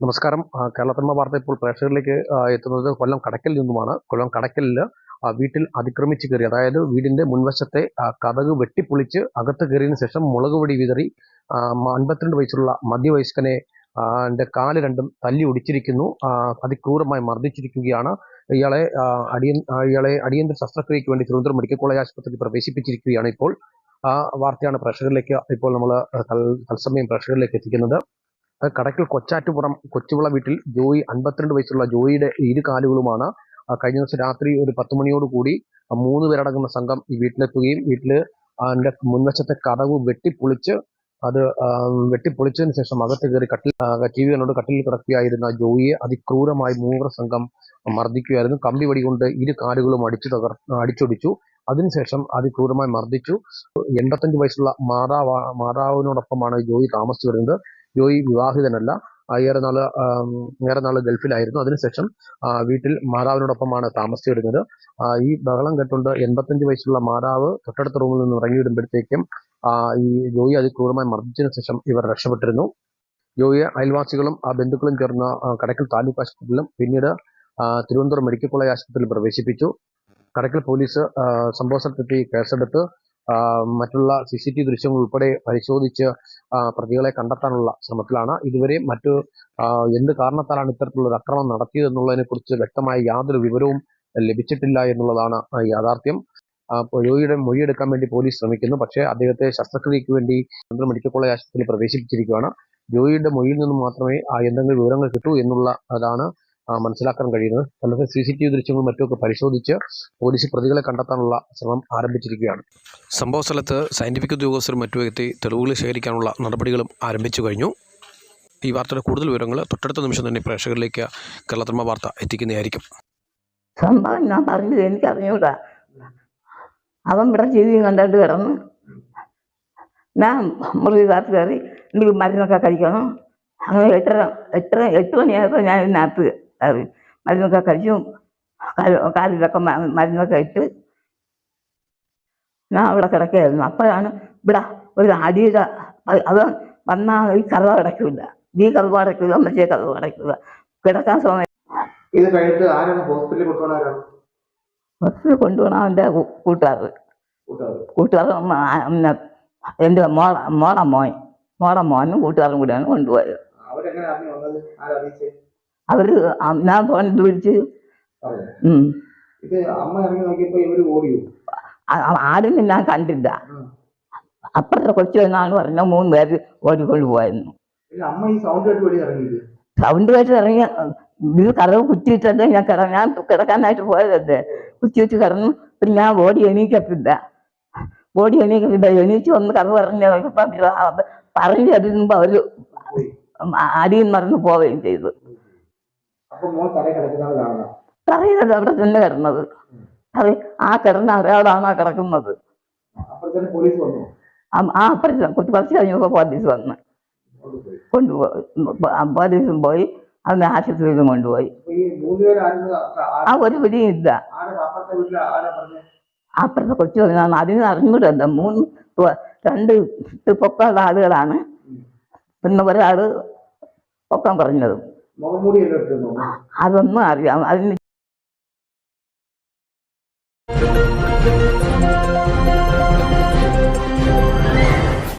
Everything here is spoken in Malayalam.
നമസ്കാരം. കേരളത്തിന്മ വാർത്ത ഇപ്പോൾ പ്രേക്ഷകരിലേക്ക് എത്തുന്നത് കൊല്ലം കടക്കൽ നിന്നുമാണ്. കൊല്ലം കടക്കലിൽ വീട്ടിൽ അതിക്രമിച്ച് കയറി അതായത് വീടിന്റെ മുൻവശത്തെ കഥക് വെട്ടിപ്പൊളിച്ച് അകത്ത് കയറിയതിനു ശേഷം മുളക് പൊടി വിതറി അൻപത്തിരണ്ട് വയസ്സുള്ള മധ്യവയസ്കനെ ന്റെ കാൽ രണ്ടും തല്ലി ഒടിച്ചിരിക്കുന്നു. അതിക്രൂരമായി മർദ്ദിച്ചിരിക്കുകയാണ്. ഇയാളെ അടിയ അടിയൻ ഇയാളെ അടിയന്തര ശസ്ത്രക്രിയയ്ക്ക് വേണ്ടി തിരുവനന്തപുരം മെഡിക്കൽ കോളേജ് ആശുപത്രിയിൽ പ്രവേശിപ്പിച്ചിരിക്കുകയാണ് ഇപ്പോൾ. ആ വാർത്തയാണ് പ്രേക്ഷകരിലേക്ക് ഇപ്പോൾ നമ്മൾ തത്സമയം പ്രേക്ഷകരിലേക്ക് എത്തിക്കുന്നത്. കടക്കൽ കൊച്ചാറ്റുപുറം കൊച്ചുവിള വീട്ടിൽ ജോയി അൻപത്തിരണ്ട് വയസ്സുള്ള ജോയിയുടെ ഇരു കാലുകളുമാണ്. കഴിഞ്ഞ ദിവസം രാത്രി ഒരു പത്ത് മണിയോട് കൂടി മൂന്ന് പേരടങ്ങുന്ന സംഘം ഈ വീട്ടിലെത്തുകയും വീട്ടിൽ അതിന്റെ മുൻവശത്തെ കടവ് വെട്ടിപ്പൊളിച്ച് അത് വെട്ടിപ്പൊളിച്ചതിന് ശേഷം അകത്ത് കയറി കട്ടിൽ ടി വി കണ്ടോട് കട്ടിലിൽ കിടക്കുകയായിരുന്ന ജോയിയെ അതിക്രൂരമായി മൂവർ സംഘം മർദ്ദിക്കുകയായിരുന്നു. കമ്പി വടികൊണ്ട് ഇരു കാലുകളും അടിച്ചു തകർ അടിച്ചൊടിച്ചു. അതിനുശേഷം അതിക്രൂരമായി മർദ്ദിച്ചു. എൺപത്തഞ്ച് വയസ്സുള്ള മാതാവ് മാതാവിനോടൊപ്പമാണ് ജോയി താമസിച്ചു വരുന്നത് ജോയി വിവാഹിതനല്ല. ഏറെ നാൾ ഏറെ നാൾ ഗൾഫിലായിരുന്നു. അതിനുശേഷം വീട്ടിൽ മാതാവിനോടൊപ്പമാണ് താമസിച്ചു വരുന്നത് ഈ ബഹളം കെട്ടുണ്ട് എൺപത്തഞ്ച് വയസ്സുള്ള മാതാവ് തൊട്ടടുത്ത റൂമിൽ നിന്ന് ഇറങ്ങിയിടുമ്പോഴത്തേക്കും ആ, ഈ ജോയി അതിക്രൂരമായി മർദ്ദിച്ചതിനു ശേഷം ഇവർ രക്ഷപ്പെട്ടിരുന്നു. ജോയിയെ അയൽവാസികളും ആ ബന്ധുക്കളും ചേർന്ന കടക്കൽ താലൂക്ക് ആശുപത്രിയിലും പിന്നീട് തിരുവനന്തപുരം മെഡിക്കൽ കോളേജ് ആശുപത്രിയിൽ പ്രവേശിപ്പിച്ചു. കടക്കൽ പോലീസ് സംഭവ സ്ഥലത്തെത്തി കേസെടുത്ത് മറ്റുള്ള സി സി ടി ദൃശ്യങ്ങൾ ഉൾപ്പെടെ പരിശോധിച്ച് പ്രതികളെ കണ്ടെത്താനുള്ള ശ്രമത്തിലാണ്. ഇതുവരെ മറ്റു എന്ത് കാരണത്താലാണ് ഇത്തരത്തിലുള്ള അക്രമം നടത്തിയത് എന്നുള്ളതിനെ കുറിച്ച് വ്യക്തമായ യാതൊരു വിവരവും ലഭിച്ചിട്ടില്ല എന്നുള്ളതാണ് യാഥാർത്ഥ്യം. രോഗിയുടെ മൊഴിയെടുക്കാൻ വേണ്ടി പോലീസ് ശ്രമിക്കുന്നു. പക്ഷേ അദ്ദേഹത്തെ ശസ്ത്രക്രിയയ്ക്ക് വേണ്ടി കേന്ദ്ര മെഡിക്കൽ കോളേജ് ആശുപത്രിയിൽ പ്രവേശിപ്പിച്ചിരിക്കുകയാണ്. ജോയിയുടെ മൊഴിയിൽ നിന്ന് മാത്രമേ ആ എന്തെങ്കിലും വിവരങ്ങൾ കിട്ടൂ എന്നുള്ള അതാണ് മനസ്സിലാക്കാൻ കഴിയുന്നത്. അല്ലാതെ സി സി ടി വി ദൃശ്യങ്ങളും മറ്റുമൊക്കെ പരിശോധിച്ച് പോലീസ് പ്രതികളെ കണ്ടെത്താനുള്ള ശ്രമം ആരംഭിച്ചിരിക്കുകയാണ്. സംഭവ സ്ഥലത്ത് സയന്റിഫിക് ഉദ്യോഗസ്ഥരും മറ്റു വ്യക്തി തെളിവുകൾ ശേഖരിക്കാനുള്ള നടപടികളും ആരംഭിച്ചു കഴിഞ്ഞു. ഈ വാർത്തയുടെ കൂടുതൽ വിവരങ്ങൾ തൊട്ടടുത്ത നിമിഷം തന്നെ പ്രേക്ഷകരിലേക്ക് കേരളത്തിന്മ വാർത്ത എത്തിക്കുന്നതായിരിക്കും. സംഭവം ഞാൻ പറഞ്ഞു എനിക്ക് അറിഞ്ഞൂടാ അവൻ ഇവിടെ ജീവിയും കണ്ടിട്ട് കിടന്നു ഞാൻ മുറി കാത്തു കയറി എന്തെങ്കിലും മരുന്നൊക്കെ കഴിക്കണം. അങ്ങനെ എട്ടര എട്ടര എട്ട് മണിയായപ്പോൾ ഞാൻ ഇതിനകത്ത് മരുന്നൊക്കെ കഴിച്ചു. കാൽ കാലിലൊക്കെ മരുന്നൊക്കെ ഇട്ട് ഞാൻ അവിടെ കിടക്കുകയായിരുന്നു. അപ്പോഴാണ് ഇവിടെ ഒരു അടിയുടെ അത് വന്നാൽ ഈ കഥ അടയ്ക്കില്ല നീ കഥ അടയ്ക്കില്ല മറ്റേ കഥ അടയ്ക്കില്ല കിടക്കാൻ സമയം. ഇത് കഴിഞ്ഞിട്ട് ആരാണ് ഹോസ്പിറ്റലിൽ കൊണ്ടുപോകാനാരാണ് ഹോസ്പിറ്റലിൽ കൊണ്ടുപോകണ അവന്റെ കൂട്ടുകാർ. കൂട്ടുകാർ. അമ്മ എന്റെ മോള മോള മോൻ മോള മോനും കൂട്ടുകാരും കൂടിയാണ് കൊണ്ടുപോയത്. അവരെങ്ങനെ അറിഞ്ഞു വന്നത്? ആരറിയിച്ചേ അവർ ഞാൻ തോന്നിട്ട് വിളിച്ച് ആരും ഞാൻ കണ്ടില്ല. അപ്പുറത്തെ കൊച്ചു എന്നാണ് പറഞ്ഞ മൂന്ന് പേര് ഓടിക്കൊണ്ട് പോയിരുന്നു സൗണ്ട് കേട്ട് ഇറങ്ങി ഇത് കഥവ് കുത്തിയിട്ടല്ലേ ഞാൻ കിട ഞാൻ കിടക്കാനായിട്ട് പോയതല്ലേ. കുത്തി വെച്ച് കിടന്നു പിന്നെ ഞാൻ ഓടി എണീക്കത്തില്ല. ഓടി എണീക്കത്തില്ല. എണീച്ച് വന്ന് കറവ് ഇറങ്ങി പറഞ്ഞു തരുമ്പോ അവർ അരിയും മറന്ന് പോവുകയും ചെയ്തു. പറയുന്നത് അവിടെ തന്നെ കിടന്നത്. അതെ ആ കിടന്ന ഒരാളാണ് ആ കിടക്കുന്നത് ആ- അപ്പുറത്ത് കുറച്ച് കുറച്ച് കഴിഞ്ഞപ്പോൾ പോലീസ് വന്ന്. കൊണ്ടുപോയി. പോലീസും പോയി. അവനെ ആശുപത്രിയിലും കൊണ്ടുപോയി. ആ ഒരു പിടിയും ഇല്ല. അപ്പുറത്തെ കൊച്ചു പറഞ്ഞാണ് അതിന് അറിഞ്ഞൂടല്ല. മൂന്ന് രണ്ട് രണ്ട് പൊക്കമുള്ള ആളുകളാണ്. പിന്നെ ഒരാൾ പൊക്കം പറഞ്ഞത്. അതൊന്നും അറിയാം. അതിന്